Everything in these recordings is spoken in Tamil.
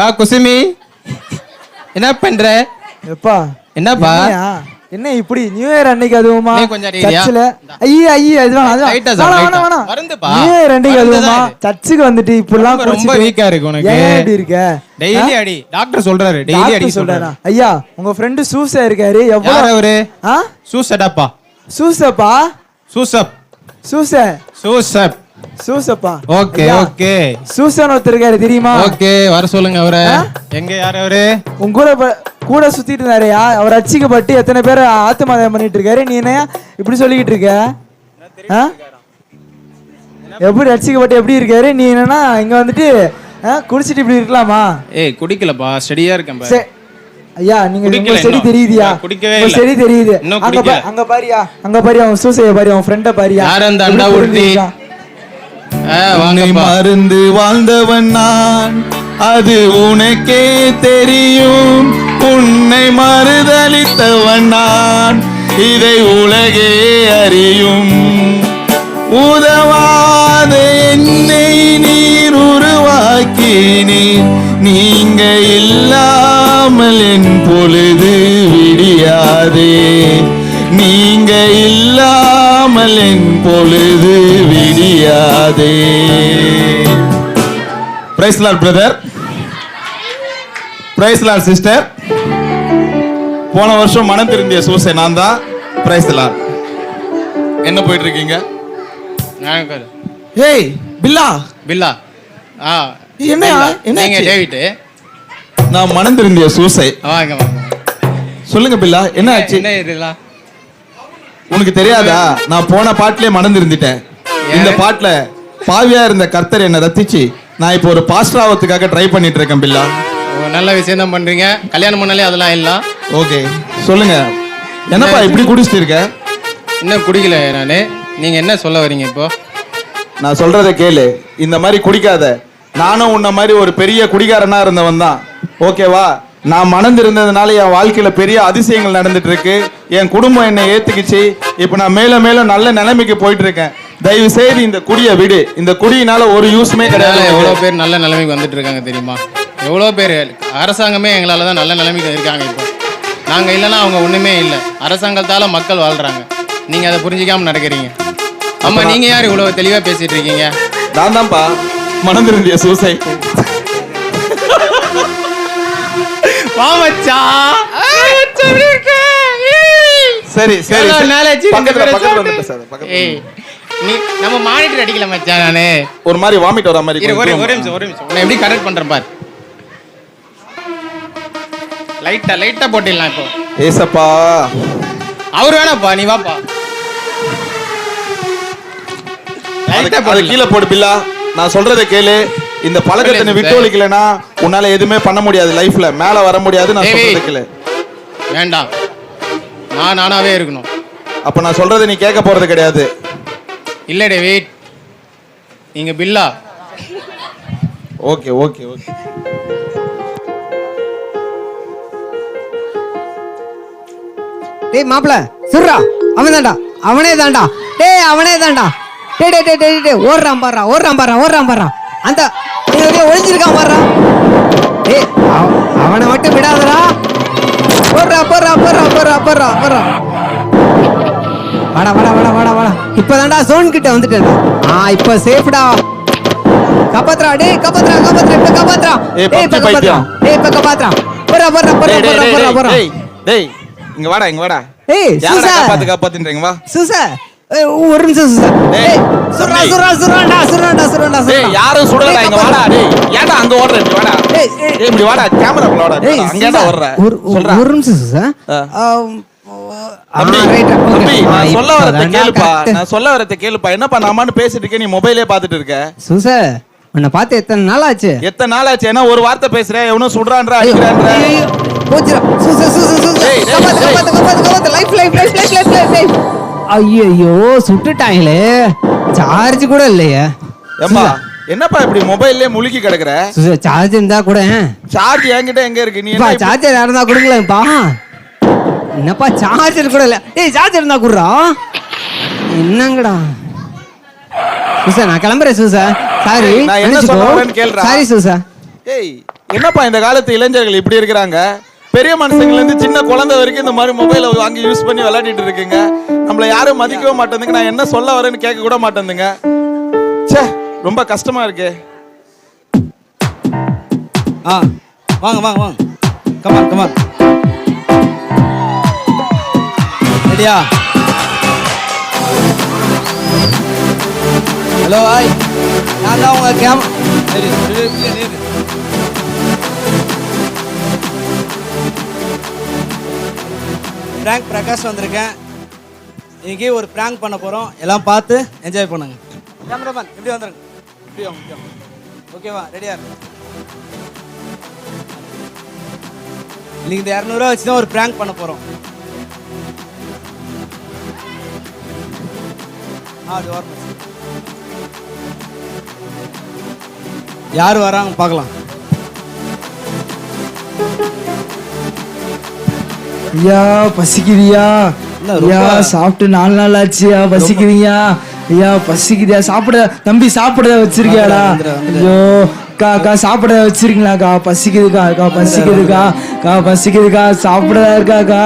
பா குசுமி. என்ன பண்ற? எப்பா? என்னப்பா? என்ன இப்படி? நியூ இயர் அன்னைக்கு அதுவுமா? சர்ச்சில் ஐயா ஐயா வேணாம் அது வேணாம். வேணாம். வேணாம். நியூ இயர் அன்னைக்கு அதுவுமா. சர்ச்சுக்கு வந்துட்டு இப்படிலாம் ரொம்ப- வீக்கா இருக்கு உனக்கு. ஏன் இப்படி இருக்க? டெய்லி அடி. டாக்டர் சொல்றாரு. டெய்லி அடி சொல்றாரு? ஐயா உங்க ஃப்ரெண்டு சூசா இருக்காரு. எவ்வளவு அவரு? ஆ? சூசடாப்பா சூசப்பா சூசப் சூச சூசப் சூசப்பா. Okay okay. சூசன் ஒருத்தர் இருக்காரு தெரியுமா? ஓகே வர சொல்லுங்க அவரை. எங்க யார் அவரு? உங்க கூட கூட சுத்திட்டு இருந்தாருயா அவர் அச்சிக்கப்பட்டு எத்தனை பேர் ஆத்மதாயம் பண்ணிட்டு இருக்காரு நீ என்ன இப்படி சொல்லிக்கிட்டு இருக்க? எப்படி அச்சிக்கப்பட்டு எப்படி இருக்காரு? நீ என்னன்னா இங்க வந்துட்டு குடிச்சிட்டு இப்படி இருக்கலாமா? ஏய் குடிக்கலப்பா. ஸ்டடியா இருக்கேன் ஐயா நீங்க செடி. தெரியுதியா. செடி தெரியுது. அங்க பாரியா அங்க பாரியா அவன் சூசைய பாரியா அவன் ஃப்ரெண்ட பாரியா. யார் அந்த உன்னை மருந்து வாழ்ந்தவன் நான். அது உனக்கே தெரியும். உன்னை மறுதளித்தவன் நான். இதை உலகே அறியும். உதவாத என்னை நீர் உருவாக்கினீர். நீங்க இல்லாமல் என் பொழுது விடியாதே. நீங்க இல்லாமல் என் பொழுது விடியாதே praise lord brother praise lord sister போன வருஷம் மனம் திருந்திய சூசை நான் தான். பிரைஸ் லார்ட் என்ன போயிட்டு இருக்கீங்க. ஏய் பில்லா. பில்லா. ஆ. என்னாச்சு? நீங்க டேவிட் நான் மனம் திருந்திய சூசை. வாங்க வாங்க. சொல்லுங்க பில்லா. என்ன ஆச்சு? என்ன இதெல்லாம் உனக்கு தெரியாதா? நான் போன பாட்டிலே மனம் திருந்திட்டேன். இந்த பாட்டுல பாவியா இருந்த கர்த்தர் என்னை ரத்திச்சு நான் இப்போ ஒரு பாஸ்டர் ஆகிறதுக்காக ட்ரை பண்ணிட்டு இருக்கேன் பில்லா நல்ல விஷயம் தான் பண்றீங்க. கல்யாணம் பண்ணாலே அதெல்லாம் இல்ல. ஓகே சொல்லுங்க. என்னப்பா இப்படி குடிச்சிட்டு இருக்க இன்னும் குடிக்கல நானு. நீங்க என்ன சொல்ல வரீங்க இப்போ? நான் சொல்றத கேளு. இந்த மாதிரி குடிக்காத. நானும் உன்ன மாதிரி ஒரு பெரிய குடிகாரனா இருந்தவன் தான். ஓகேவா நான் மணந்திருந்ததுனால என் வாழ்க்கையில பெரிய அதிசயங்கள் நடந்துட்டு இருக்கு என் குடும்பம் என்னை ஏத்துக்கிச்சு. இப்போ நான் மேல மேலும் நல்ல நிலைமைக்கு போயிட்டு இருக்கேன் தயவு செய்து இந்த குடியை விடு. இந்த குடியினால ஒரு யூஸ்மே கிடையாது எவ்வளோ பேர் நல்ல நிலைமைக்கு வந்துட்டு இருக்காங்க தெரியுமா? எவ்வளோ பேர் அரசாங்கமே எங்களால தான் நல்ல நிலைமைக்கு இருக்காங்க இப்போ. நாங்கள் இல்லைன்னா அவங்க ஒன்றுமே இல்லை. அரசாங்கத்தால மக்கள் வாழ்றாங்க. நீங்கள் அதை புரிஞ்சிக்காம நடக்கிறீங்க. ஆமா நீங்க யார் இவ்வளோ தெளிவாக பேசிட்டு இருக்கீங்க நான் தான்ப்பா. மணந்திருந்திய சூசை. சரி சரி சரி. பக்கத்துல பக்கத்துல வந்து? பேசாத பக்கத்துல நீ நம்ம மானிட்டர் அடிக்கல மச்சான் நானு. ஒரு மாதிரி வாமிட் வர மாதிரி ஒரு ஒரு நிமிஷம் ஒரு நிமிஷம். உன்னை எப்படி கரெக்ட் பண்றேன் பார். லைட்டா லைட்டா போட்டிடலாம் இப்போ. ஏசப்பா. அவர் வேணாப்பா நீ வாப்பா லைட்டா போடலாம் கீழே போடு பில்லா. நான் சொல்றதை கேளு. இந்த பழக்கத்தை நீ விட்டு ஒழிக்கலனா உன்னால எதுவுமே பண்ண முடியாது லைஃப்ல மேல வர முடியாது நான் சொல்றதை கேளு. வேண்டாம். நான் நானாவே இருக்கணும். அப்ப நான் சொல்றதை நீ கேட்க போறது கிடையாது. இல்ல டேவிட் நீங்க பில்லா. Okay okay okay. டேய் மாப்பிள சுர்ரா. அவன் தான்டா. அவனே தான்டா. டேய் அவனே தான்டா. டேய் டேய் டேய் டேய் டேய் ஓடுறான் பாடுறா ஓடுறான் பாடுறா ஓடுறான் பாடுறா அந்த டேய் அப்படியே ஒளிஞ்சிருக்கான் பாடுறா டேய் அவ- அவனை மட்டும் விடாதடா. போடுறா போடுறா போடுறா போடுறா போடுறா போடுறா. வாடா வாடா வாடா வாடா வாடா. இப்பதான்டா சோன் கிட்ட வந்துட்டேன்டா ஆ இப்போ சேஃப்டா காப்பாத்துறா டேய் காப்பாத்துறா காப்பாத்துறா இப்ப காப்பாத்துறா ஏய், இப்ப பைத்தியம். டேய் இப்ப காப்பாத்துறா போறா போறா போறா போறா போறா போறா டேய், இங்க வாடா இங்க வாடா. ஏய் சூசா. காப்பாத்து காப்பாத்துன்றீங்க? வா. சூசா. ஏய், ஒரு நிமிஷம் சூசா. டேய், ஏய் சுரா. சுரா சுராண்டா சுராண்டா சுராண்டா டேய் யாரும் சுடலடா இங்க வாடா டேய் ஏன்டா அங்க ஓடுற இப்படி வாடா? ஏய், ஏய். டேய் இப்படி வாடா கேமராக்குள்ள வாடா ஏய் அங்க ஏன்டா ஓடுற. ஒரு நிமிஷம் சூசா. சொல்ல வரத கேளுப்பா. நான் சொல்ல வரத கேளுப்பா. என்னப்பா நாமான்னு பேசிட்டு இருக்க நீ மொபைலே பாத்துட்டு இருக்க? சூசா உன்னை பார்த்து எத்தனை நாள் ஆச்சு எத்தனை நாள் ஆச்சு ஏன்னா ஒரு வார்த்தை பேசுற எவனும் சுடுறான்ற அடிக்கிறான்ற? ஐயோ, போச்சுடா. சூசா, சூசா, சூசா. டேய், டேய், காப்பாத்து, டேய். காப்பாத்து, காப்பாத்து, காப்பாத்து. Life, life, life, life, life, life, life. ஐயையோ சுட்டுட்டாங்களே. சார்ஜ் கூட இல்லையே. ஏம்பா என்னப்பா இப்படி மொபைல்லே முழுகி கிடக்குற? சூசா சார்ஜ் இருந்தா கூட சார்ஜ் என்கிட்ட எங்க இருக்கு? நீ சார்ஜர் இருந்தா கொடுங்களேன்ப்பா. என்னப்பா சார்ஜர் கூட இல்ல. ஏய் சார்ஜர் இருந்தா குடுறா. என்னங்கடா? சூசா நான் கிளம்புறேன் சூசா. சாரி நான் என்ன சொல்ல வரேன்னு கேளுடா. சாரி சூசா. ஏய் என்னப்பா இந்த காலத்து இளைஞர்கள் இப்படி இருக்கிறாங்க? பெரிய மனுஷங்கள்ல இருந்து சின்ன குழந்தை வரைக்கும் இந்த மாதிரி மொபைலை வாங்கி யூஸ் பண்ணி விளையாடிட்டு இருக்குங்க. நம்மள யாரும் மதிக்கவே மாட்டேங்குங்க நான் என்ன சொல்ல வரேன்னு கேட்க கூட மாட்டேங்குங்க ச்சே ரொம்ப கஷ்டமா இருக்கே. ஆ வாங்க வாங்க வாங்க. கமான் கமான் ரெடியா ஹலோ ஹாய் நான் தான் உங்கள் கேம் சரி சரி. பிராங்க் பிரகாஷ் வந்திருக்கேன். இன்னைக்கு ஒரு பிராங்க் பண்ண போகிறோம் எல்லாம் பார்த்து என்ஜாய் பண்ணுங்க. கேமராமேன் இப்படி வந்துருங்க இப்படி வாங்க. ஓகேவா? ரெடியா இருக்கு இன்னைக்கு இந்த இரநூறுவா வச்சு தான் ஒரு ப்ராங்க் பண்ண போகிறோம் யார் வராங்க பார்க்கலாம். ஐயா பசிக்குதியா? ஐயா சாப்பிட்டு நாலு நாள் ஆச்சுயா? பசிக்குதியா? ஐயா பசிக்குதியா? சாப்பிட தம்பி சாப்பிட வச்சிருக்கியாடா. ஐயோ அக்கா அக்கா சாப்பிட வச்சிருக்கீங்களாக்கா? பசிக்குதுக்கா அக்கா பசிக்குதுக்கா அக்கா பசிக்குதுக்கா சாப்பிடதா இருக்காக்கா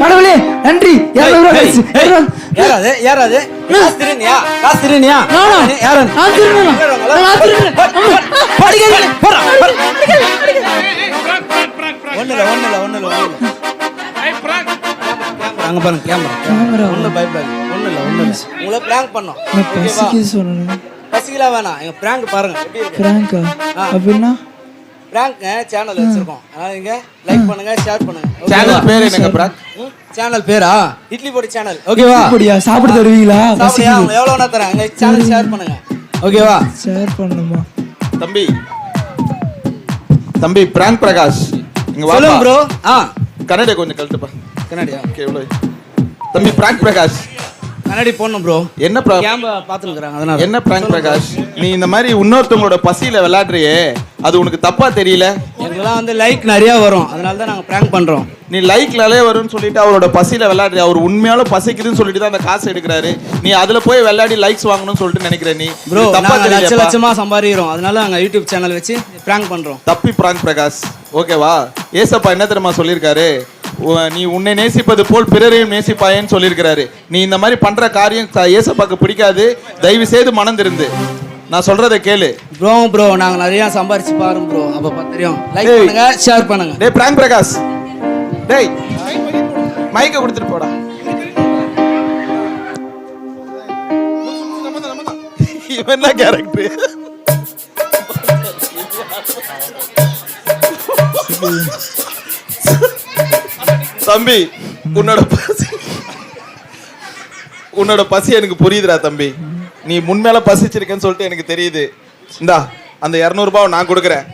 கடவுளே நன்றி. யாராது காசு திருநியா காசு திருநியா? நானா? யாரு நான் திருடுனேனா? நான் திருடுனேன். படிக்காதீங்க போடா ஒண்ணு இல்ல ஒண்ணு இல்ல ஒண்ணு இல்ல ஒண்ணு இல்ல அங்க பாருங்க கேமரா கேமரா. ஒண்ணு பயப்படாது. ஒண்ணு இல்ல ஒண்ணு இல்ல உங்களை பிராங்க் பண்ணோம் பசிக்கலாம் வேணாம். எங்க பிராங்க். பாருங்க. அப்படின்னா? பிராங்க் சேனல் வச்சிருக்கோம். அதனால நீங்க லைக் பண்ணுங்க ஷேர் பண்ணுங்க. சேனல் பேர் என்னங்க பிராக் சேனல் பேரா? இட்லி பொடி சேனல் ஓகேவா அப்படியா சாப்பிட தருவீங்களா? சாப்பிடுயா பசிக்குது எவ்வளவு வேணா தரேன். எங்க சேனல் ஷேர் பண்ணுங்க. ஓகேவா ஷேர் பண்ணுமா? தம்பி. தம்பி பிராங்க் பிரகாஷ். இங்க சொல்லுங்க வாப்பா ப்ரோ ஆ. கன்னட கொஞ்சம் கழட்டுப்பா. கண்ணாடியா? ஓகே எவ்வளவு தம்பி பிராங்க் பிரகாஷ். கண்ணாடி போடணும் ப்ரோ என்ன ப்ரா கேமரா பாத்துக்கிறாங்க அதனால. என்ன பிராங்க் பிரகாஷ்? நீ இந்த மாதிரி இன்னொருத்தவங்களோட பசியில விளையாடுறியே அது உனக்கு தப்பா தெரியல? எங்களுக்குலாம் வந்து லைக் நிறைய வரும். அதனால தான் நாங்க பிராங்க் பண்றோம். நீ லைக்லாலே வரும்னு சொல்லிட்டு அவரோட பசியில விளையாடுறிய? அவர் உண்மையால பசிக்குதுன்னு சொல்லிட்டு தான் அந்த காசு எடுக்கிறாரு. நீ அதுல போய் விளையாடி லைக்ஸ் வாங்கணும்னு சொல்லிட்டு நினைக்கிற நீ. ப்ரோ இது தப்பா நாங்க லட்ச தெரியலையாப்பா? லட்சமா சம்பாதிக்கிறோம். அதனால நாங்க யூடியூப் சேனல் வச்சு பிராங்க் பண்றோம். தப்பி பிராங்க் பிரகாஷ். ஓகேவா ஏசப்பா என்ன தெரியுமா சொல்லியிருக்காரு? நீ உன்னை நேசிப்பது போல் பிறரையும் நேசிப்பாயேன்னு சொல்லியிருக்கிறாரு. நீ இந்த மாதிரி பண்ற காரியம் த- ஏசப்பாக்கு பிடிக்காது. தயவு செய்து மனம் திருந்து நான் சொல்றதை கேளு. ப்ரோ ப்ரோ நாங்க நிறைய சம்பாரிச்சு பாருங்க ப்ரோ அப்ப தெரியும். லைக். பண்ணுங்க ஷேர் பண்ணுங்க. டேய் பிராங்க் பிரகாஷ். டேய் மைக்க கொடுத்துட்டு போடா. இவன் என்ன கேரக்டர் தம்பி உன்னோட பசி. உன்னோட பசி எனக்கு புரியுதுடா தம்பி. நீ முன்மேல பசிச்சிருக்கேன்னு சொல்லிட்டு எனக்கு தெரியுது. இந்தா அந்த இரநூறுபாவை நான் கொடுக்குறேன்.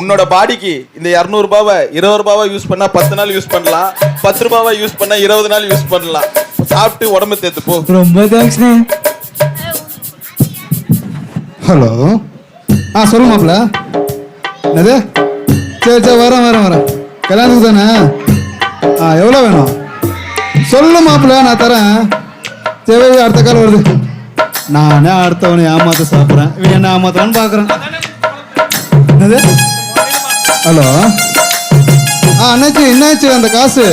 உன்னோட பாடிக்கு இந்த இரநூறுபாவை இருபது ரூபாவை யூஸ் பண்ணா பத்து நாள் யூஸ் பண்ணலாம். பத்து ரூபாவை யூஸ் பண்ணா இருபது நாள் யூஸ் பண்ணலாம். சாப்பிட்டு உடம்பு தேத்து போ. ரொம்ப தேங்க்ஸ்ண்ணே ஹலோ ஆ சொல்லு மாப்பிள்ள. என்னது? சரி சரி வரேன் வரேன் வரேன். கல்யாணத்துக்கு தானே? ஆ எவ்வளோ வேணும்? சொல்லு மாப்பிள்ள நான் தரேன். தேவை அடுத்த கால் வருது. நானே அடுத்தவனை ஏமாத்த சாப்பிட்றேன். இவன் என்ன ஏமாத்துறான்னு பார்க்குறேன். என்னது? ஹலோ? ஆ அண்ணாச்சி என்னாச்சு? அந்த காசு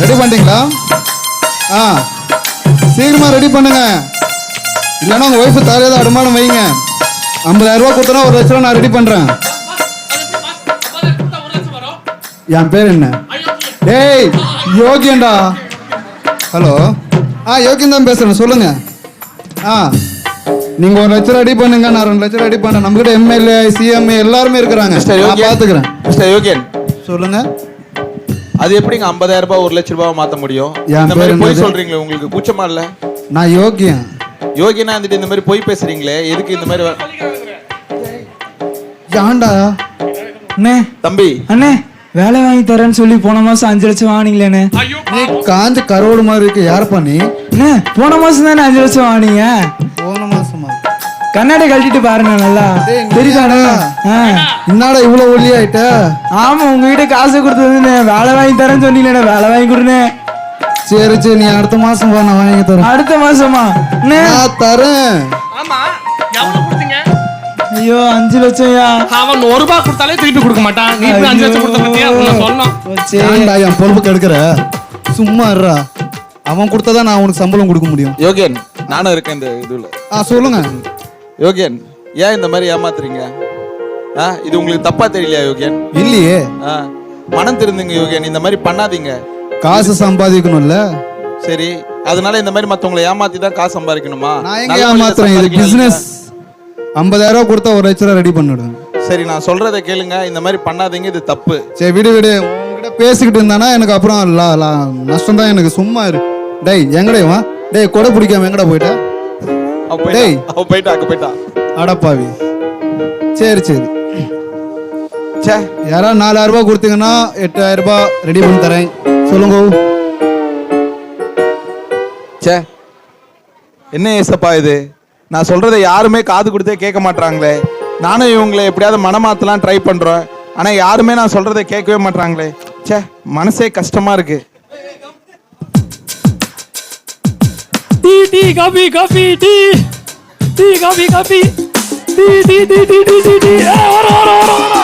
ரெடி பண்ணிட்டீங்களா? ஆ சீக்கிரமாக ரெடி பண்ணுங்க. இல்லைன்னா உங்கள் ஒய்ஃபு தலையில் அடமானம் வைங்க. ஐம்பதாயிரம் ரூபா கொடுத்தனா ஒரு லட்ச ரூபா நான் ரெடி பண்ணுறேன் என் பேர் என்ன? டேய் யோகியன்டா. ஹலோ. ஆ யோகியன் தான் பேசுறேன் சொல்லுங்க. ஆ. நீங்க ஒரு லட்சம் ரெடி பண்ணுங்க நான் ரெண்டு லட்சம் ரெடி பண்றேன். நம்ம கிட்ட எம்எல்ஏ சிஎம் எல்லாருமே இருக்கிறாங்க. நான் யோகியன். பாத்துக்கிறேன். மிஸ்டர் யோகியன். சொல்லுங்க. அது எப்படிங்க ஐம்பதாயிரம் ரூபாய் ஒரு லட்ச ரூபாய் மாத்த முடியும்? இந்த மாதிரி பொய் என்னது? சொல்றீங்களே உங்களுக்கு கூச்சமா இல்ல? நான் யோகியன். யோகியனா இருந்துட்டு இந்த மாதிரி பொய் பேசுறீங்களே எதுக்கு இந்த மாதிரி ஏன்டா? அண்ணே. தம்பி. அண்ணே. வேலை வாங்கி தரேன்னு சொல்லி போன மாசம் அஞ்சு லட்சம் வாங்கினீங்களேண்ணே காஞ்ச கரோடு மாதிரி இருக்கு யார் பண்ணி போன மாசம் தானே அஞ்சு லட்சம் வாங்கினீங்க? போன மாசமா? கண்ணாடி கழட்டிட்டு பாருங்க நல்லா. ஆ. என்னடா இவ்வளவு ஒல்லியாயிட்ட ஆமா உங்ககிட்ட காசு கொடுத்ததுன்னு. வேலை வாங்கி தரேன்னு சொன்னீங்களே வேலை வாங்கி கொடுண்ணே சரி சரி நீ அடுத்த மாசம் வா நான் வாங்கி தரேன். அடுத்த மாசமா? நான் தரேன். ஐயோ அஞ்சு லட்சம்யா? அவன் ஒரு ரூபாய் கொடுத்தாலே திருப்பி கொடுக்க மாட்டான். நீ இப்படி அஞ்சு லட்சம் கொடுத்த பத்தியா? நான் சொன்னோம் போச்சே. ஏன்டா என் பொறுப்பு கெடுக்கிற? சும்மா இருடா. அவன் கொடுத்தாதான் நான் உனக்கு சம்பளம் கொடுக்க முடியும். யோகியன் நானும் இருக்கேன் இந்த இதுல. ஆ சொல்லுங்க. யோகியன் ஏன் இந்த மாதிரி ஏமாத்துறீங்க? ஆ இது உங்களுக்கு தப்பா தெரியலையா யோகியன்? இல்லையே. ஆ மனம் திருந்துங்க யோகியன். இந்த மாதிரி பண்ணாதீங்க. காசு சம்பாதிக்கணும்ல. சரி அதனால இந்த மாதிரி மத்தவங்களை ஏமாத்தி தான் காசு சம்பாதிக்கணுமா? நான் எங்க ஏமாத்துறேன்? இது பிசினஸ் ஐம்பதாயிரம் ரூபாய் கொடுத்தா ஒரு லட்ச ரூபா ரெடி பண்ணிவிடுவேன் சரி நான் சொல்றதை கேளுங்க. இந்த மாதிரி பண்ணாதீங்க இது தப்பு. சரி விடு விடு. உங்ககிட்ட பேசிக்கிட்டு இருந்தானா எனக்கு அப்புறம் லா லா நஷ்டம் தான் எனக்கு சும்மா இரு. டேய் எங்கடே வா டேய் கொடை பிடிக்காம எங்கடா போயிட்ட? டேய். அவ போயிட்டா அங்க போயிட்டா? அடப்பாவி சரி சரி. ச்சே. யாராவது நாலாயிரம் ரூபாய் கொடுத்தீங்கன்னா எட்டாயிரம் ரூபாய் ரெடி பண்ணி தரேன். சொல்லுங்க. ச்சே. என்ன ஏசப்பா இது? நான் சொல்றதை யாருமே காது கொடுத்தே கேட்க மாட்றாங்களே. நானும் இவங்களை எப்படியாவது மனமாத்தலாம் ட்ரை பண்றேன் ஆனா யாருமே நான் சொல்றதை கேட்கவே மாட்றாங்களே. ச்சே மனசே கஷ்டமா இருக்கு. Tea tea coffee coffee tea. Tea coffee coffee. Tea tea tea tea tea tea tea. வர வர வர வர.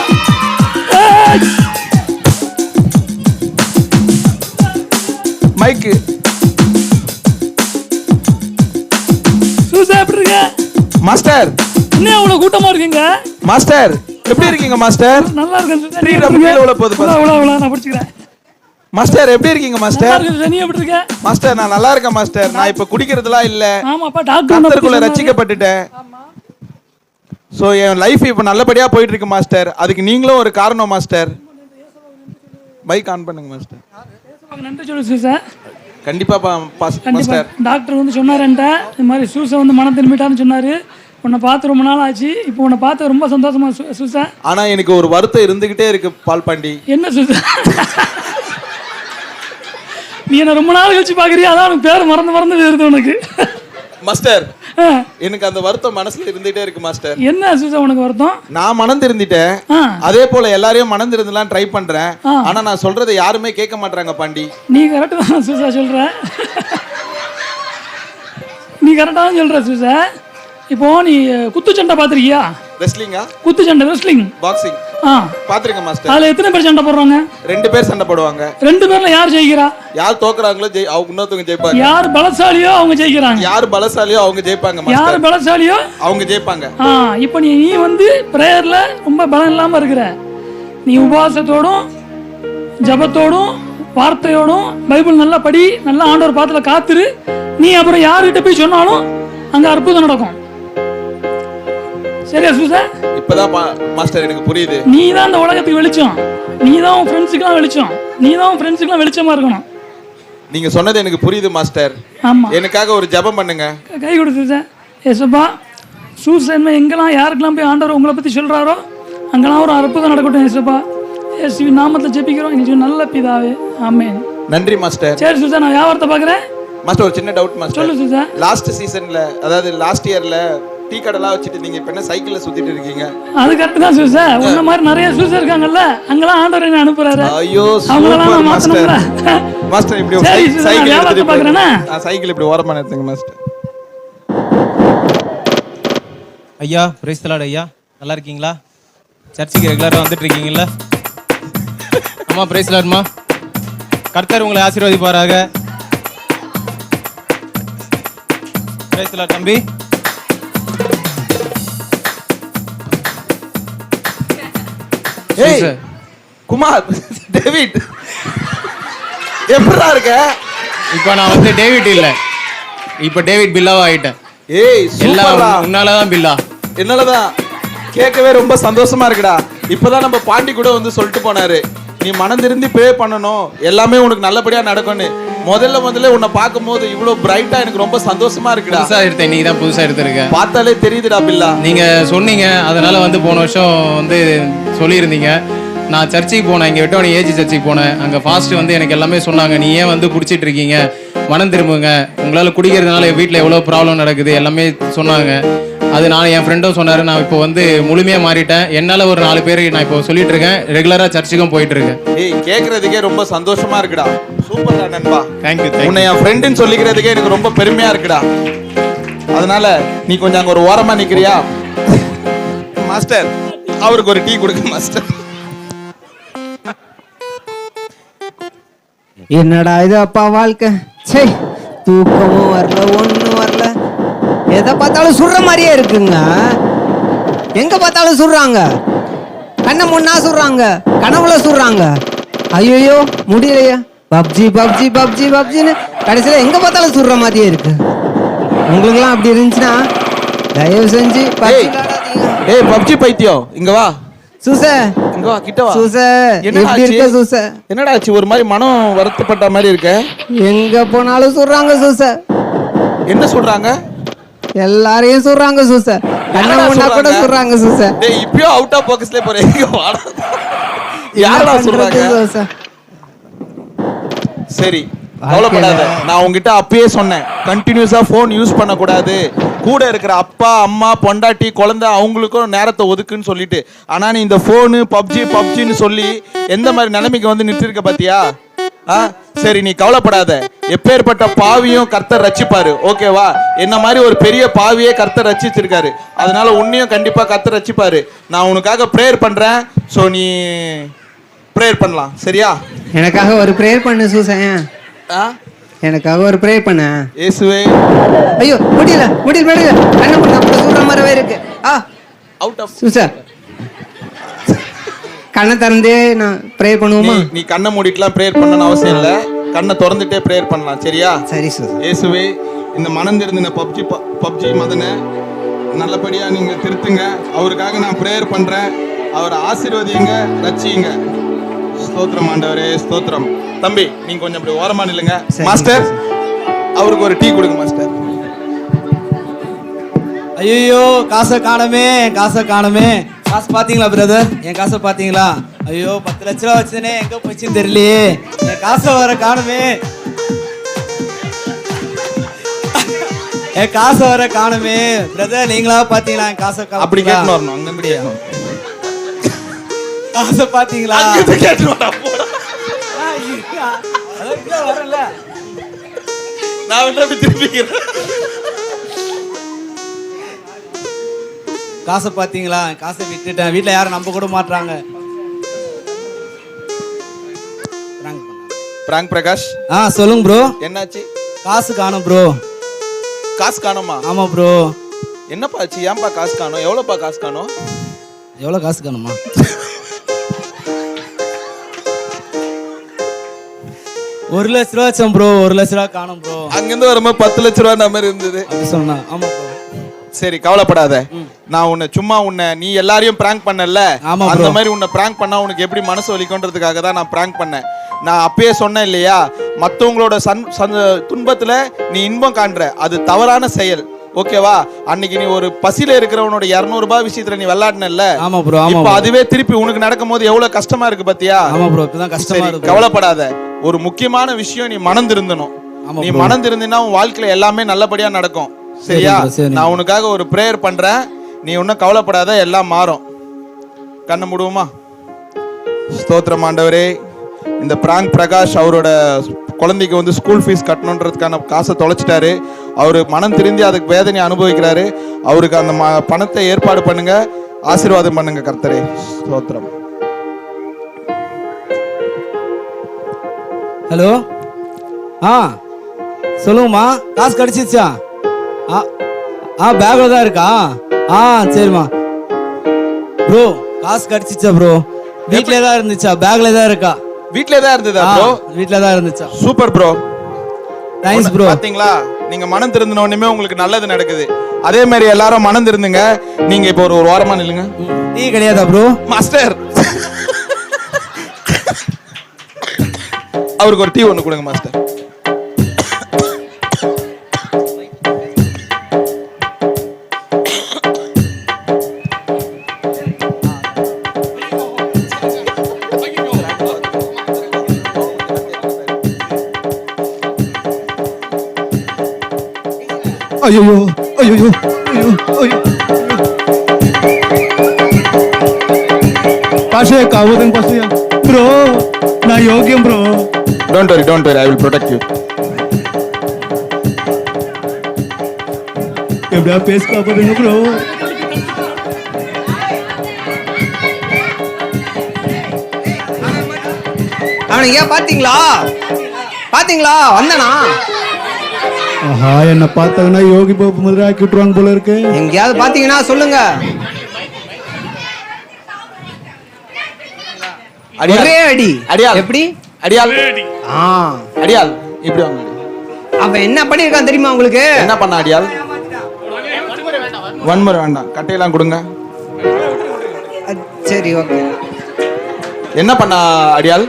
மைக்கு மாஸ்டர் என்ன அவ்வளவு கூட்டமா இருக்கீங்க? மாஸ்டர் எப்படி இருக்கீங்க மாஸ்டர் நல்லா இருக்கேன் கீழே விழ இருக்க? போகுது உள்ள, நான் பிடிச்சிக்கிறேன். மாஸ்டர் எப்படி இருக்கீங்க நல்லா மாஸ்டர் நீ எப்படி இருக்க? மாஸ்டர் நான் நல்லா இருக்கேன் மாஸ்டர் நான் இப்ப குடிக்கிறதுலாம் இல்ல. ஆமாப்பா டாக்டர் கத்தருக்குள்ள ரசிக்கப்பட்டுட்டேன் சோ என் லைஃப் இப்ப நல்லபடியா போயிட்டு இருக்கு மாஸ்டர் அதுக்கு நீங்களும் ஒரு காரணம் மாஸ்டர் பைக் ஆன் பண்ணுங்க மாஸ்டர் நன்றி சொல்லு சூசா கண்டிப்பா பா- பாஸ்- கண்டிப்பா. மாஸ்டர் டாக்டர் வந்து சொன்னாரன்ட்ட. இந்த மாதிரி சூசை வந்து மனம் திரும்பிட்டான்னு சொன்னாரு. உன்னை பார்த்து ரொம்ப நாள் ஆச்சு. இப்போ உன்னை பார்த்து ரொம்ப சந்தோஷமா சூசா ஆனா எனக்கு ஒரு வருத்தம் இருந்துகிட்டே இருக்கு பால் பாண்டி என்ன சூசா நீ என்ன ரொம்ப நாள் கழிச்சு பாக்குறியா அதான் உனக்கு பேர் மறந்து மறந்து வருது உனக்கு. மாஸ்டர் எனக்கு அந்த வருத்தம் மனசுல இருந்துகிட்டே இருக்கு மாஸ்டர் என்ன சூசா உனக்கு வருத்தம்? நான் மனம் திருந்திட்டேன். அதே போல எல்லாரையும் மனம் திருந்தலாம் ட்ரை பண்றேன். ஆனா நான் சொல்றதை யாருமே கேட்க மாட்டாங்க பாண்டி. நீ கரெக்டு தான் சூசா சொல்ற. நீ கரெக்டாக தான் சொல்ற சூசா இப்போ நீ குத்துச்சண்டை பார்த்துருக்கியா? ரெஸ்லிங்கா குத்துச்சண்டை ரெஸ்லிங் பாக்ஸிங் ஆ. பாத்துருங்க மாஸ்டர் அதில் எத்தனை பேர் சண்டை போடுறாங்க? ரெண்டு பேர் சண்டை போடுவாங்க. ரெண்டு பேர்ல யார் ஜெயிக்கிறா? யார் தோக்குறாங்களோ ஜெய் அவங்க இன்னொருத்தவங்க ஜெயிப்பாங்க. யார் பலசாலியோ அவங்க ஜெயிக்கிறாங்க. யார் பலசாலியோ அவங்க ஜெயிப்பாங்க யார் பலசாலியோ? அவங்க ஜெயிப்பாங்க. ஆ இப்போ நீ நீ வந்து ப்ரேயரில் ரொம்ப பலம் இல்லாமல் இருக்கிற. நீ உபவாசத்தோடும் ஜபத்தோடும் வார்த்தையோடும் பைபிள் நல்லா படி நல்லா ஆண்டவர் பாத்துல காத்துரு. நீ அப்புறம் யார்கிட்ட போய் சொன்னாலும் அங்கே அற்புதம் நடக்கும். சரியா சூசா? இப்பதான் மாஸ்டர் எனக்கு புரியுது. நீ தான் இந்த உலகத்துக்கு வெளிச்சம். நீ தான் உன் ஃப்ரெண்ட்ஸுக்கெல்லாம் வெளிச்சம். நீ தான் உன் ஃப்ரெண்ட்ஸுக்கெல்லாம் வெளிச்சமா இருக்கணும். நீங்க சொன்னது எனக்கு புரியுது மாஸ்டர். ஆமா. எனக்காக ஒரு ஜெபம் பண்ணுங்க. கை கொடுத்து ஏசப்பா சூசன்மை எங்கெல்லாம் யாருக்கெல்லாம் போய் ஆண்டவர் உங்களை பற்றி சொல்கிறாரோ அங்கெல்லாம் ஒரு அற்புதம் நடக்கட்டும் ஏசப்பா. ஏசுவி நாமத்தில் ஜெபிக்கிறோம். இன்னைக்கு நல்ல பிதாவே. ஆமென். நன்றி மாஸ்டர். சரி சூசா நான் வியாபாரத்தை பார்க்குறேன். மாஸ்டர் ஒரு சின்ன டவுட் மாஸ்டர். சொல்லு சூசா. லாஸ்ட் சீசன்ல அதாவது லாஸ்ட் இயர்ல டீ கடைலாம் வச்சுட்டு நீங்க இப்ப என்ன சைக்கிள்ல சுத்திட்டு இருக்கீங்க? அது கரெக்ட் தான் சூசா. உன்ன மாதிரி நிறைய சூசா இருக்காங்கல்ல அங்கெல்லாம் ஆண்டவர் என்ன அனுப்புறாரு? ஐயோ அவங்களெல்லாம் மாஸ்டர் மாஸ்டர் இப்படி சைக்கிள்? போய்- ஆ, சைக்கிள் இப்படி ஓரமா நிறுத்துங்க மாஸ்டர் ஐயா பிரைஸ்தலாட் ஐயா. நல்லா இருக்கீங்களா? சர்ச்சுக்கு ரெகுலராக வந்துட்டு இருக்கீங்களா அம்மா பிரைஸ்லாட்மா கர்த்தர் உங்களை ஆசீர்வதிப்பாராக. பிரைஸ்லாட் தம்பி. ஏய். குமார் டேவிட். எப்படிடா இருக்க? இப்போ நான் வந்து டேவிட் இல்லை. இப்போ டேவிட் பில்லாவா ஆயிட்டேன். ஏய் எல்லாம் உன்னால தான் பில்லா. என்னாலதான்? கேட்கவே ரொம்ப சந்தோஷமா இருக்குடா. இப்பதான் நம்ம பாண்டி கூட வந்து சொல்லிட்டு போனாரு. நீ மனம் திருந்தி ப்ரே பண்ணணும். எல்லாமே உனக்கு நல்லபடியா நடக்கும்னு. முதல்ல முதல்ல உன்னை பார்க்கும்போது இவ்வளவு பிரைட்டா எனக்கு ரொம்ப சந்தோஷமா இருக்குடா. புதுசா எடுத்தேன் நீ தான் புதுசா எடுத்திருக்க. பார்த்தாலே தெரியுதுடா பில்லா. நீங்க சொன்னீங்க அதனால வந்து போன வருஷம் வந்து சொல்லியிருந்தீங்க. நான் சர்ச்சுக்கு போனேன் இங்கே விட்டவனி ஏஜி சர்ச்சுக்கு போனேன். அங்கே ஃபாஸ்ட் வந்து எனக்கு எல்லாமே சொன்னாங்க நீ ஏன் வந்து குடிச்சிட்டு இருக்கீங்க? மனம் திரும்புங்க. உங்களால் குடிக்கிறதுனால வீட்டில் எவ்வளோ ப்ராப்ளம் நடக்குது? எல்லாமே சொன்னாங்க. அது நான் என் ஃப்ரெண்டும் சொன்னார் நான் இப்போ வந்து முழுமையாக மாறிட்டேன். என்னால் ஒரு நாலு பேர் நான் இப்போ சொல்லிட்டு இருக்கேன். ரெகுலராக சர்ச்சுக்கும் போயிட்டு இருக்கேன். ஏய் கேக்குறதுக்கே ரொம்ப சந்தோஷமா இருக்குடா. சூப்பர்டா நண்பா தேங்க்யூ உன்னை என் ஃப்ரெண்டுன்னு சொல்லிக்கிறதுக்கே எனக்கு ரொம்ப பெருமையா இருக்குடா. அதனால நீ கொஞ்சம் அங்க ஒரு ஓரமா நிக்கிறியா? மாஸ்டர் அவருக்கு ஒரு டீ கொடுங்க மாஸ்டர் என்னடா இது அப்பா வாழ்க்கை? சே தூக்கமும் வரல ஒண்ணும் வரல. எதை பார்த்தாலும் சுடுற மாதிரியே இருக்குங்க. எங்க பார்த்தாலும் சுடுறாங்க? கண்ணை முன்னா சுடுறாங்க கனவுல சுடுறாங்க. ஐயோ முடியலையா. பப்ஜி பப்ஜி பப்ஜி பப்ஜின்னு கடைசியில் எங்க பார்த்தாலும் சுடுற மாதிரியே இருக்கு. உங்களுக்குலாம் அப்படி இருந்துச்சுன்னா தயவு செஞ்சு PUBG ஏய் பப்ஜி பைத்தியம். இங்க வா. சூச. இங்க வா கிட்ட வா. சூச எப்படி இருக்க? சூச? என்னடா ஆச்சு? ஒரு மாதிரி மனம் வருத்தப்பட்ட மாதிரி இருக்க. எங்க போனாலும் சுடுறாங்க சூச. என்ன சொல்றாங்க? எல்லாரையும் சொல்றாங்க சூச. கண்ண முன்னா கூட சொல்றாங்க? சொல்றாங்க சூச. டேய் இப்பயும் அவுட் ஆஃப் ஃபோக்கஸ்ல போற எங்க வாடா யாரடா சொல்றாங்க சூச? சரி கவலைப்படாத. நான் உங்ககிட்ட அப்பயே சொன்னேன். கண்டினியூஸா ஃபோன் யூஸ் பண்ணக்கூடாது. கூட இருக்கிற அப்பா அம்மா பொண்டாட்டி குழந்தை அவங்களுக்கும் நேரத்தை ஒதுக்குன்னு சொல்லிட்டு. ஆனா நீ இந்த ஃபோனு பப்ஜி பப்ஜின்னு சொல்லி எந்த மாதிரி நிலைமைக்கு வந்து நிறுத்திருக்க பாத்தியா? ஆ? சரி நீ கவலைப்படாத. எப்பேற்பட்ட பாவியும் கர்த்தர் ரட்சிப்பாரு. ஓகேவா என்ன மாதிரி ஒரு பெரிய பாவியே கர்த்தர் ரட்சிச்சிருக்காரு. அதனால உன்னையும் கண்டிப்பா கர்த்தர் ரட்சிப்பாரு. நான் உனக்காக ப்ரேயர் பண்றேன். ஸோ நீ ப்ரேயர் பண்ணலாம். சரியா? எனக்காக ஒரு ப்ரேயர் பண்ணு சூசன். ஆ? எனக்காக ஒரு ப்ரேயர் பண்ணு. இயேசுவே. ஐயோ முடியல முடியல முடியல. கண்ண முன்னா கூட சொல்ற மாதிரிவே இருக்கு. ஆ. அவுட் ஆஃப் சூச. கண்ணை திறந்தே நான் ப்ரேயர் பண்ணுவோமா? நீ கண்ணை மூடிட்டுலாம் ப்ரேயர் பண்ணணும்னு அவசியம் இல்லை. கண்ணை திறந்துட்டே ப்ரேயர் பண்ணலாம். சரியா? சரி சூச. இயேசுவே இந்த மனம் தெரிந்த பப்ஜி பப்ஜி மதனை நல்லபடியா நீங்க திருத்துங்க. அவருக்காக நான் ப்ரேயர் பண்றேன். அவரை ஆசீர்வதிங்க ரட்சியுங்க. ஸ்தோத்திரம் ஆண்டவரே ஸ்தோத்திரம். தம்பி நீங்க கொஞ்சம் அப்படி ஓரமா நில்லுங்க. மாஸ்டர் அவருக்கு ஒரு டீ கொடுங்க மாஸ்டர் ஐயோ காசை காணமே காசை காணமே. காசு பாத்தீங்களா பிரதர் என் காசை பாத்தீங்களா ஐயோ பத்து லட்ச ரூபா வச்சனே எங்க போச்சுன்னு தெரியலையே. என் காசை வர காணுமே. என் காசை வர காணுமே. பிரதர் நீங்களா பாத்தீங்களா என் காசை அப்படி கேட்டு வரணும் அங்க காசை பாத்தீங்களா? அங்கிருந்து கேட்டு வாடா, போடா. அதான் இங்க வரல நான் திருப்பிக்கிறேன் காசை பாத்தீங்களா? காசை விட்டுட்டேன். வீட்ல யாரும் நம்ப கூட பண்ணாங்க. பிராங்க் பிரகாஷ் ஆ சொல்லுங்க ப்ரோ என்னாச்சு? காசு காணும் ப்ரோ காசு காணுமா? ஆமா ப்ரோ என்னப்பா ஆச்சு? ஏன்பா காசு காணும்? எவ்வளோப்பா காசு காணும்? எவ்வளோ காசு காணுமா? ஒரு லட்ச ரூபா வச்சோம் ப்ரோ ஒரு லட்ச ரூபா காணும் ப்ரோ அங்கிருந்து வரும்போது பத்து லட்ச ரூபா மாதிரி இருந்தது. அப்படி சொன்னா ஆமா ப்ரோ சரி கவலைப்படாத. நான் உன்னை சும்மா உன்னை நீ எல்லாரையும் பிராங்க் பண்ணல. அந்த. மாதிரி உன்னை பிராங்க் பண்ணா உனக்கு எப்படி மனசு வலிக்கும்ன்றதுக்காக தான் நான் பிராங்க் பண்ணேன். நான் அப்பயே சொன்னேன் இல்லையா மத்தவங்களோட சன் சந்த- துன்பத்துல நீ இன்பம் காண்ற. அது தவறான செயல். ஓகேவா? அன்னைக்கு நீ ஒரு பசியில இருக்கிறவனோட 200 ரூபாய் விஷயத்துல நீ விளையாடினல்ல ஆமா ப்ரோ ஆமா இப்ப bro. அதுவே திருப்பி உனக்கு நடக்கும் போது எவ்வளவு கஷ்டமா இருக்கு பாத்தியா? ஆமா ப்ரோ இப்பதான் கஷ்டமா இருக்கு கவலைப்படாத. ஒரு முக்கியமான விஷயம் நீ மனம் திருந்தணும் ஆமா நீ. மனம் திருந்தினா உன் வாழ்க்கையில எல்லாமே நல்லபடியா நடக்கும். சரியா. நான் உனக்காக ஒரு ப்ரேயர் பண்றேன். நீ ஒன்றும் கவலைப்படாத எல்லாம் மாறும். கண்ணை மூடுவோமா? ஸ்தோத்திரம் ஆண்டவரே இந்த பிராங்க் பிரகாஷ் அவரோட குழந்தைக்கு வந்து ஸ்கூல் ஃபீஸ் கட்டணுன்றதுக்கான காசை தொலைச்சிட்டாரு. அவர் மனம் திருந்தி அதுக்கு வேதனை அனுபவிக்கிறாரு. அவருக்கு அந்த ம- பணத்தை ஏற்பாடு பண்ணுங்க. ஆசீர்வாதம் பண்ணுங்க கர்த்தரே. ஸ்தோத்திரம். ஹலோ ஆ சொல்லுங்கம்மா. காசு கிடைச்சிச்சா ஆ ஆ பேக்ல தான் இருக்கா? ஆ சரிம்மா. ப்ரோ காசு கிடைச்சிச்சா ப்ரோ வீட்ல தான் இருந்துச்சா? பேக்ல தான் இருக்கா? வீட்டிலே தான் இருந்ததா ப்ரோ வீட்ல தான் இருந்துச்சா? சூப்பர் ப்ரோ தேங்க்ஸ் ப்ரோ பாத்தீங்களா? நீங்க மனம் திருந்தின உடனே உங்களுக்கு நல்லது நடக்குது. அதே மாதிரி எல்லாரும் மனம் திருந்துங்க. நீங்க இப்போ ஒரு ஒரு வாரமா நில்லுங்க. டீ கிடையாதா ப்ரோ மாஸ்டர் அவருக்கு ஒரு டீ ஒன்று கொடுங்க மாஸ்டர் Govinda Guru. அவனை ஏன் பாத்தீங்களா பாத்தீங்களா வந்தனா? ஆஹா என்ன பார்த்தாங்கன்னா யோகி பாபு மாதிரி ஆக்கி விட்டுருவாங்க போல இருக்கு. எங்கேயாவது பாத்தீங்கன்னா சொல்லுங்க. ஒரே அடி. அடியால் எப்படி? அடியால் ஆ. அடியால் இப்படி அவன் என்ன பண்ணியிருக்கான் தெரியுமா உங்களுக்கு? என்ன பண்ண அடியால் வன்முறை வேண்டாம். கட்டையெல்லாம் கொடுங்க. சரி ஓகே. என்ன பண்ண அடியால்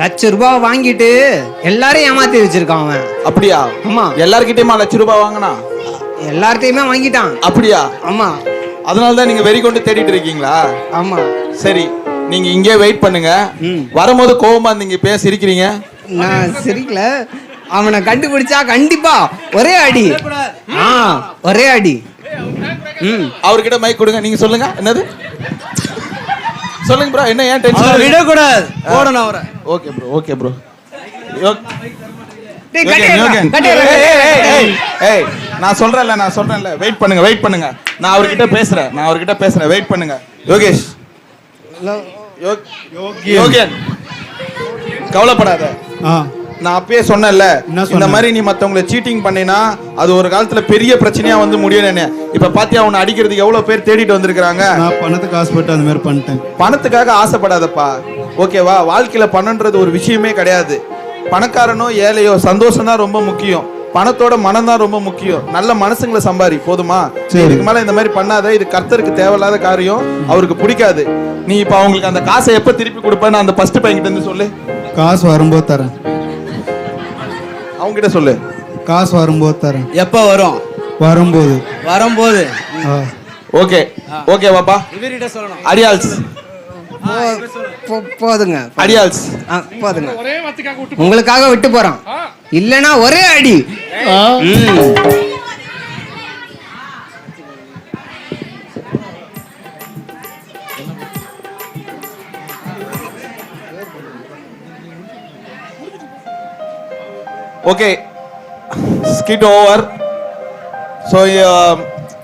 லட்ச ரூபாய் வாங்கிட்டு எல்லாரையும் ஏமாத்தி வச்சிருக்கான் அவன். அப்படியா? ஆமா. எல்லார்கிட்டயுமா லட்ச ரூபாய் வாங்கினா? எல்லார்ட்டையுமே வாங்கிட்டான். அப்படியா? ஆமா. அதனால தான் நீங்க வெறி கொண்டு தேடிட்டு இருக்கீங்களா? ஆமா. சரி நீங்க இங்கே வெயிட் பண்ணுங்க. வரும்போது கோவமா இருந்தீங்க இப்ப சிரிக்கிறீங்க நான் சிரிக்கல. அவனை கண்டுபிடிச்சா கண்டிப்பா ஒரே அடி. ஆ ஒரே அடி. ம். அவர்கிட்ட மைக் கொடுங்க. நீங்க சொல்லுங்க. என்னது? சொல்லுங்க ப்ரோ என்ன ஏன் டென்ஷன் விடக்கூடாது. போடணும் அவரை. ஓகே ப்ரோ ஓகே ப்ரோ நான் சொல்றேன்ல நான் சொல்றேன்ல. வெயிட் பண்ணுங்க வெயிட் பண்ணுங்க. நான் அவர்கிட்ட பேசுறேன். நான் அவர்கிட்ட பேசுறேன். வெயிட் பண்ணுங்க. யோகேஷ். யோக்- யோகியன் கவலைப்படாத. ஆ. நான் அப்பயே சொன்னேன்ல என்ன இந்த? மாதிரி நீ மத்தவங்கள சீட்டிங் பண்ணினா அது ஒரு காலத்துல பெரிய பிரச்சனையா வந்து முடியும் இப்ப பாத்தியா உன்னை அடிக்கிறதுக்கு எவ்வளவு பேர் தேடிட்டு வந்திருக்காங்க நான் பணத்துக்கு ஆசைப்பட்டு அந்த மாதிரி பண்ணிட்டேன். பணத்துக்காக ஆசைப்படாதப்பா. ஓகேவா வாழ்க்கையில பணம்ன்றது ஒரு விஷயமே கிடையாது. பணக்காரனோ ஏழையோ சந்தோஷம் தான் ரொம்ப முக்கியம். பணத்தோட மனம் தான் ரொம்ப முக்கியம். நல்ல மனசுங்களை சம்பாரி போதுமா? இதுக்கு மேல இந்த மாதிரி பண்ணாத இது கர்த்தருக்கு தேவையில்லாத காரியம் அவருக்கு பிடிக்காது. நீ இப்ப அவங்களுக்கு அந்த காசை எப்ப திருப்பி கொடுப்பேன்னு அந்த ஃபர்ஸ்ட் பையன்கிட்ட இருந்து சொல்லு. காசு வரும்போது தரேன். அவங்க கிட்ட சொல்லு. காசு வரும்போது தரேன். எப்போ வரும்? வரும்போது. வரும்போது. ஆ. ஓகே. ஓகே பாப்பா இவர்கிட்ட சொல்லணும். போ- போதுங்க. அடியால்ஸ் ஆ, போதுங்க. ஒரே வார்த்தைக்காக விட்டு உங்களுக்காக விட்டு போறான் இல்லனா ஒரே அடி. ஓகே ஸ்கிட் ஓவர் ஸோ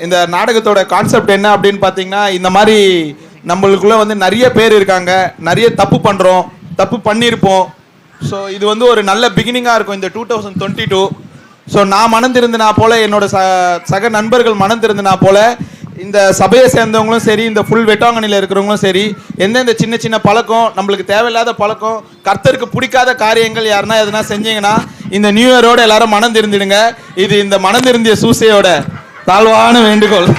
இந்த நாடகத்தோட கான்செப்ட் என்ன அப்படின்னு பார்த்தீங்கன்னா இந்த மாதிரி நம்மளுக்குள்ளே வந்து நிறைய பேர் இருக்காங்க. நிறைய தப்பு பண்ணுறோம் தப்பு பண்ணியிருப்போம் ஸோ இது வந்து ஒரு நல்ல பிகினிங்காக இருக்கும் இந்த two thousand twenty two so நான் மனம் திருந்தினா போல என்னோட ச சக நண்பர்கள் மனம் திருந்தினா போல இந்த சபையை சேர்ந்தவங்களும் சரி இந்த ஃபுல் வெட்டாங்கனியில் இருக்கிறவங்களும் சரி எந்தெந்த சின்ன சின்ன பழக்கம் நம்மளுக்கு தேவையில்லாத பழக்கம் கர்த்தருக்கு பிடிக்காத காரியங்கள் யாருன்னா எதுனா செஞ்சீங்கன்னா இந்த நியூ இயரோட எல்லாரும் மனம் திருந்திடுங்க. இது இந்த மனம் திருந்திய சூசையோட தாழ்வான வேண்டுகோள்.